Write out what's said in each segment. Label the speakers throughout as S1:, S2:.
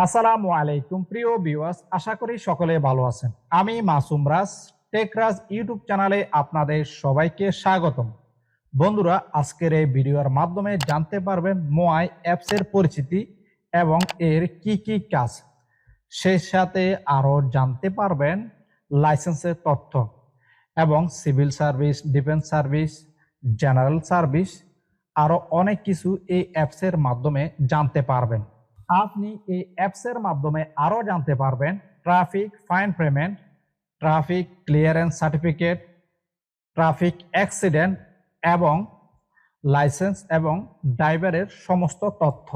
S1: আসসালামু আলাইকুম, প্রিয় ভিউয়ার্স আশা করি সকলে ভালো আছেন। আমি মাসুম রাজ টেকরাজ ইউটিউব চ্যানেলে আপনাদের সবাইকে স্বাগতম। বন্ধুরা, আজকের এই ভিডিওর মাধ্যমে জানতে পারবেন মোয়াই অ্যাপসের পরিচিতি এবং এর কি কি কাজ। সেই সাথে আরও জানতে পারবেন লাইসেন্সের তথ্য এবং civil service, defence service, general service, আরও অনেক কিছু এই অ্যাপসের মাধ্যমে জানতে পারবেন। আপনি এই অ্যাপসের মাধ্যমে আরও জানতে পারবেন traffic fine payment, traffic clearance certificate, traffic accident এবং লাইসেন্স এবং ড্রাইভারের সমস্ত তথ্য।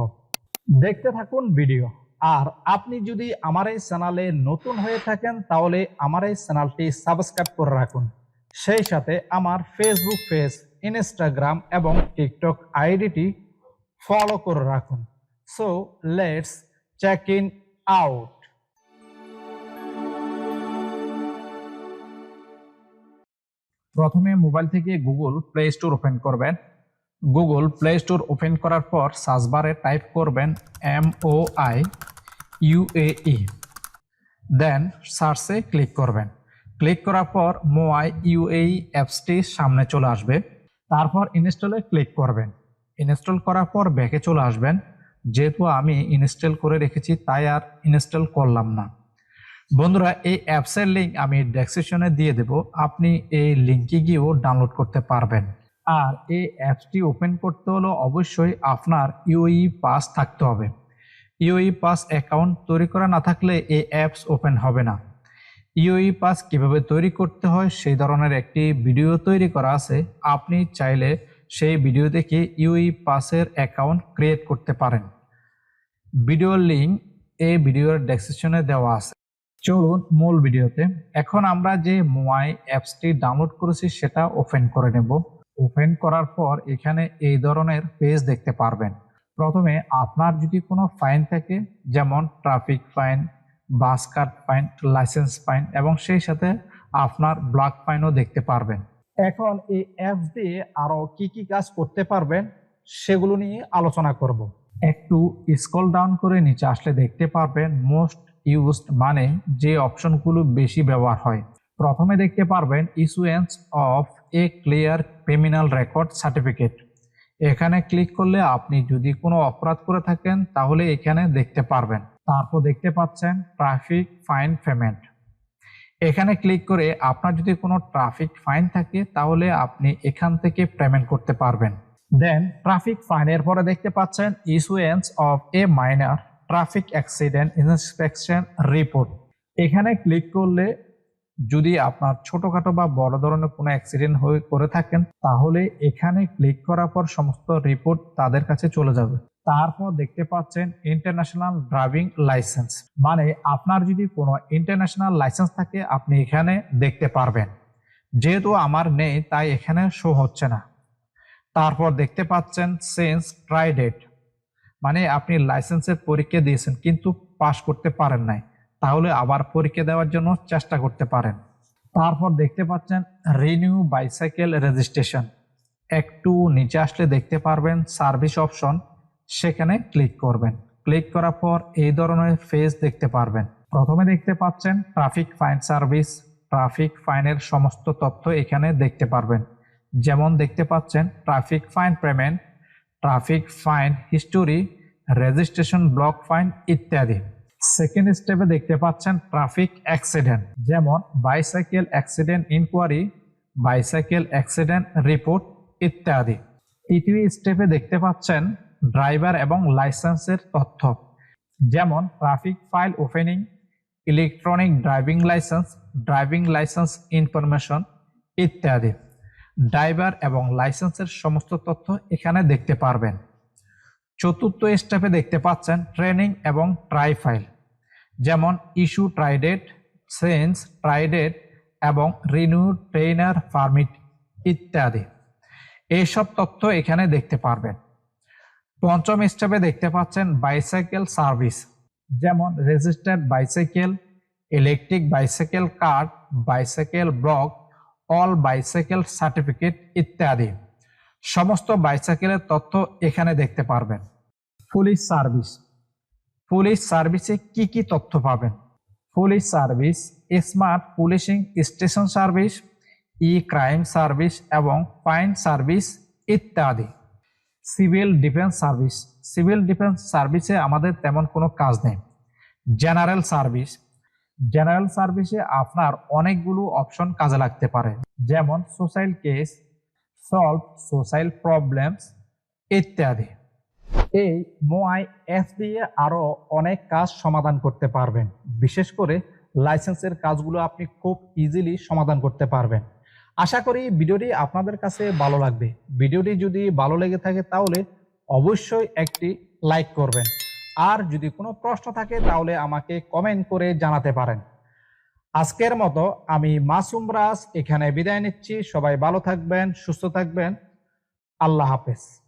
S1: দেখতে থাকুন ভিডিও। আর আপনি যদি আমার এই চ্যানেলে নতুন হয়ে থাকেন, তাহলে আমার এই চ্যানেলটি সাবস্ক্রাইব করে রাখুন। সেই সাথে আমার ফেসবুক পেজ ইনস্টাগ্রাম এবং টিকটক আইডিটি ফলো করে রাখুন। So let's check in out প্রথমে মোবাইল থেকে গুগল প্লে স্টোর ওপেন করবেন। গুগল প্লে স্টোর ওপেন করার পর সার্চ বারে টাইপ করবেন M O I UAE then সার্চে ক্লিক করবেন। ক্লিক করার পর মোআই ইউএই অ্যাপসটি সামনে চলে আসবে। তারপর ইনস্টলে ক্লিক করবেন। ইনস্টল করার পর ব্যাকে চলে আসবেন। যেহেতু আমি ইনস্টল করে রেখেছি, তাই আর ইনস্টল করলাম না। বন্ধুরা, এই অ্যাপসের লিঙ্ক আমি ডেসক্রিপশনে দিয়ে দেব। আপনি এই লিঙ্কে গিয়েও ডাউনলোড করতে পারবেন। আর এই অ্যাপসটি ওপেন করতে হলে অবশ্যই আপনার ইউই পাস থাকতে হবে। ইউই পাস অ্যাকাউন্ট তৈরি করা না থাকলে এই অ্যাপস ওপেন হবে না। ইউই পাস কীভাবে তৈরি করতে হয়, সেই ধরনের একটি ভিডিও তৈরি করা আছে। আপনি চাইলে সেই ভিডিও দেখে ইউই পাসের অ্যাকাউন্ট ক্রিয়েট করতে পারেন। ভিডিওর লিঙ্ক এই ভিডিওর ডেসক্রিপশনে দেওয়া আছে। চলুন মূল ভিডিওতে এখন আমরা যে মোয়াই অ্যাপসটি ডাউনলোড করেছি, সেটা ওপেন করে নেব। ওপেন করার পর এখানে এই ধরনের পেজ দেখতে পারবেন। প্রথমে আপনার যদি কোনো ফাইন থাকে, যেমন traffic fine bus card fine licence fine এবং সেই সাথে আপনার ব্লক ফাইনও দেখতে পারবেন। এখন এই অ্যাপস দিয়ে আরও কি কি কাজ করতে পারবেন, সেগুলো নিয়ে আলোচনা করব। একটু স্ক্রল ডাউন করে নিচে আসলে দেখতে পারবেন মোস্ট ইউজড মানে যে অপশনগুলো বেশি ব্যবহার হয়। প্রথমে দেখতে পারবেন issuance of a clear criminal record certificate এখানে ক্লিক করলে আপনি যদি কোনো অপরাধ করে থাকেন তাহলে এখানে দেখতে পারবেন। তারপর দেখতে পাচ্ছেন ট্রাফিক ফাইন পেমেন্ট এখানে ক্লিক করে আপনার যদি কোনো ট্রাফিক ফাইন থাকে তাহলে আপনি এখান থেকে পেমেন্ট করতে পারবেন। দেন ট্রাফিক ফাইনের পরে দেখতে পাচ্ছেন issuance of a minor traffic accident inspection report এখানে ক্লিক করলে যদি আপনার ছোটখাটো বা বড় ধরনের কোনো অ্যাক্সিডেন্ট হয়ে করে থাকেন, তাহলে এখানে ক্লিক করার পর সমস্ত রিপোর্ট তাদের কাছে চলে যাবে। তারপর দেখতে পাচ্ছেন ইন্টারন্যাশনাল ড্রাইভিং লাইসেন্স মানে আপনার যদি কোনো ইন্টারন্যাশনাল লাইসেন্স থাকে, আপনি এখানে দেখতে পারবেন। যেহেতু আমার নেই, তাই এখানে শো হচ্ছে না। তারপর দেখতে পাচ্ছেন সেন্স ট্রাই ডেট মানে আপনি লাইসেন্সের পরীক্ষা দিয়েছেন, কিন্তু পাশ করতে পারেন নাই। তাহলে আবার পরীক্ষা দেওয়ার জন্য চেষ্টা করতে পারেন। তারপর দেখতে পাচ্ছেন রিনিউ বাইসাইকেল রেজিস্ট্রেশন একটু নিচে আসলে দেখতে পারবেন সার্ভিস অপশন সেখানে ক্লিক করবেন। ক্লিক করার পর এই ধরনের ফেজ দেখতে পারবেন। প্রথমে দেখতে পাচ্ছেন ট্রাফিক ফাইন সার্ভিস ট্রাফিক ফাইনের সমস্ত তথ্য এখানে দেখতে পারবেন। যেমন দেখতে পাচ্ছেন traffic fine payment traffic fine history registration block fine ইত্যাদি। সেকেন্ড স্টেপে দেখতে পাচ্ছেন ট্রাফিক অ্যাক্সিডেন্ট যেমন bicycle accident inquiry bicycle accident report ইত্যাদি। তৃতীয় স্টেপে দেখতে পাচ্ছেন ড্রাইভার এবং লাইসেন্সের তথ্য, যেমন traffic file opening electronic driving license driving license information ইত্যাদি। ড্রাইভার এবং লাইসেন্সের সমস্ত তথ্য এখানে দেখতে পারবেন। চতুর্থ স্টেপে দেখতে পাচ্ছেন ট্রেনিং এবং ট্রাই ফাইল, যেমন ইস্যু ট্রাইডেট সেন্স ট্রাইডেট এবং রিনিউ ট্রেনার পারমিট ইত্যাদি। এইসব তথ্য এখানে দেখতে পারবেন। পঞ্চম স্টেপে দেখতে পাচ্ছেন বাইসাইকেল সার্ভিস, যেমন registered bicycle, electric bicycle card, bicycle block all bicycle certificate ইত্যাদি। সমস্ত বাইসাইকেলের তথ্য এখানে দেখতে পারবেন। পুলিশ সার্ভিস পুলিশ সার্ভিসে কি কি তথ্য পাবেন? Police service smart policing station service e crime service এবং ফাইন সার্ভিস ইত্যাদি। Civil defence service civil defence সার্ভিসে আমাদের তেমন কোনো কাজ নেই। জেনারেল সার্ভিস জেনারেল সার্ভিসে আপনার অনেকগুলো অপশন কাজে লাগতে পারে। যেমন social case, solve social problems ইত্যাদি। এই মোআই অ্যাপ দিয়ে আরও অনেক কাজ সমাধান করতে পারবেন। বিশেষ করে লাইসেন্সের কাজগুলো আপনি খুব ইজিলি সমাধান করতে পারবেন। আশা করি ভিডিওটি আপনাদের কাছে ভালো লাগবে। ভিডিওটি যদি ভালো লেগে থাকে তাহলে অবশ্যই একটি লাইক করবেন। আর যদি কোনো প্রশ্ন থাকে, তাহলে আমাকে কমেন্ট করে জানাতে পারেন। আজকের মতো আমি মাসুম রাজ এখানে বিদায় নিচ্ছি। সবাই ভালো থাকবেন, সুস্থ থাকবেন। আল্লাহ হাফেজ।